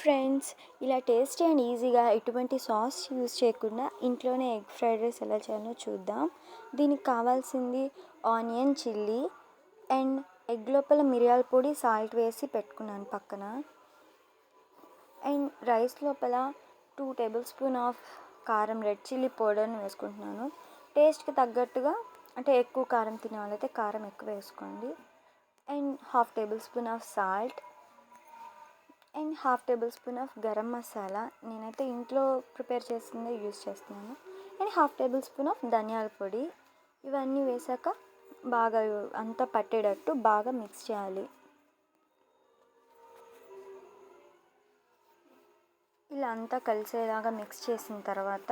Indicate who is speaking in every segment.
Speaker 1: Friends ఇలా tasty and ఈజీగా ఎటువంటి సాస్ యూస్ చేయకుండా ఇంట్లోనే ఎగ్ ఫ్రైడ్ రైస్ ఎలా చేయాలో చూద్దాం. దీనికి కావాల్సింది ఆనియన్ చిల్లీ అండ్ ఎగ్ లోపల మిరియాల పొడి సాల్ట్ వేసి పెట్టుకున్నాను పక్కన. అండ్ రైస్ లోపల టూ టేబుల్ స్పూన్ ఆఫ్ కారం రెడ్ చిల్లీ పౌడర్ని వేసుకుంటున్నాను. టేస్ట్కి తగ్గట్టుగా అంటే ఎక్కువ కారం తినే వాళ్ళైతే కారం ఎక్కువ వేసుకోండి. And half tablespoon of salt and half tablespoon of garam masala నేనైతే ఇంట్లో ప్రిపేర్ చేసిందే యూస్ చేస్తున్నాను. And half tablespoon of ధనియాల పొడి. ఇవన్నీ వేసాక బాగా అంతా పట్టేటట్టు బాగా మిక్స్ చేయాలి. ఇలా అంతా కలిసేలాగా మిక్స్ చేసిన తర్వాత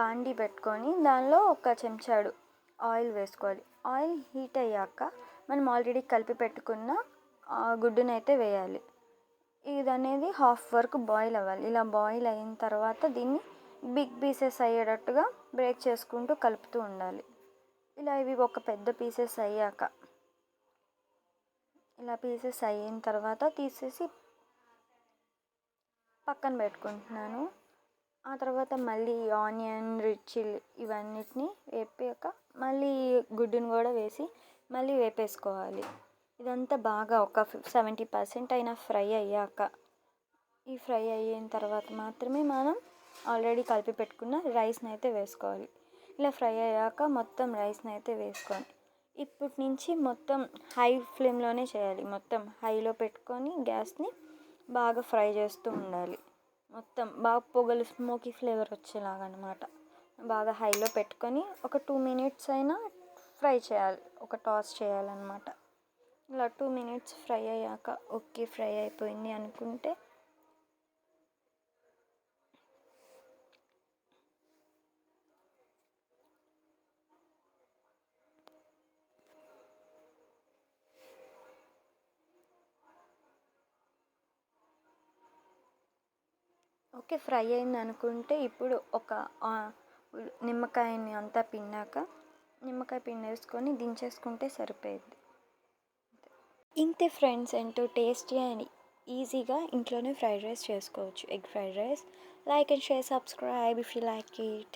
Speaker 1: బాండి పెట్టుకొని దానిలో ఒక చెంచాడు ఆయిల్ వేసుకోవాలి. ఆయిల్ హీట్ అయ్యాక మనం ఆల్రెడీ కలిపి పెట్టుకున్న గుడ్డునైతే వేయాలి. ఇది అనేది హాఫ్ వరకు బాయిల్ అవ్వాలి. ఇలా బాయిల్ అయిన తర్వాత దీన్ని బిగ్ పీసెస్ అయ్యేటట్టుగా బ్రేక్ చేసుకుంటూ కలుపుతూ ఉండాలి. ఇలా ఇవి ఒక పెద్ద పీసెస్ అయ్యాక ఇలా పీసెస్ అయిన తర్వాత తీసేసి పక్కన పెట్టుకుంటున్నాను. ఆ తర్వాత మళ్ళీ ఆనియన్ రెడ్ చిల్లీ ఇవన్నిటిని వేపాక మళ్ళీ గుడ్డును కూడా వేసి మళ్ళీ వేపేసుకోవాలి. ఇదంతా బాగా ఒక సెవెంటీ పర్సెంట్ అయినా ఫ్రై అయ్యాక ఈ ఫ్రై అయిన తర్వాత మాత్రమే మనం ఆల్రెడీ కలిపి పెట్టుకున్న రైస్ని అయితే వేసుకోవాలి. ఇలా ఫ్రై అయ్యాక మొత్తం రైస్ని అయితే వేసుకోవాలి. ఇప్పటి నుంచి మొత్తం హై ఫ్లేమ్లోనే చేయాలి. మొత్తం హైలో పెట్టుకొని గ్యాస్ని బాగా ఫ్రై చేస్తూ ఉండాలి. మొత్తం బాగా పొగలు స్మోకీ ఫ్లేవర్ వచ్చేలాగా అనమాట బాగా హైలో పెట్టుకొని ఒక టూ మినిట్స్ అయినా ఫ్రై చేయాలి. ఒక టాస్ చేయాలన్నమాట. ఇలా టూ మినిట్స్ ఫ్రై అయ్యాక ఓకే ఫ్రై అయిపోయింది అనుకుంటే ఓకే ఫ్రై అయింది అనుకుంటే ఇప్పుడు ఒక నిమ్మకాయని అంతా పిన్నాక నిమ్మకాయ పిండి వేసుకొని దించేసుకుంటే సరిపోయింది. ఇంతే ఫ్రెండ్స్ ఎంతో టేస్టీ అండ్ ఈజీగా ఇంట్లోనే ఫ్రైడ్ రైస్ చేసుకోవచ్చు. Egg fried rice. Like and share subscribe if you like it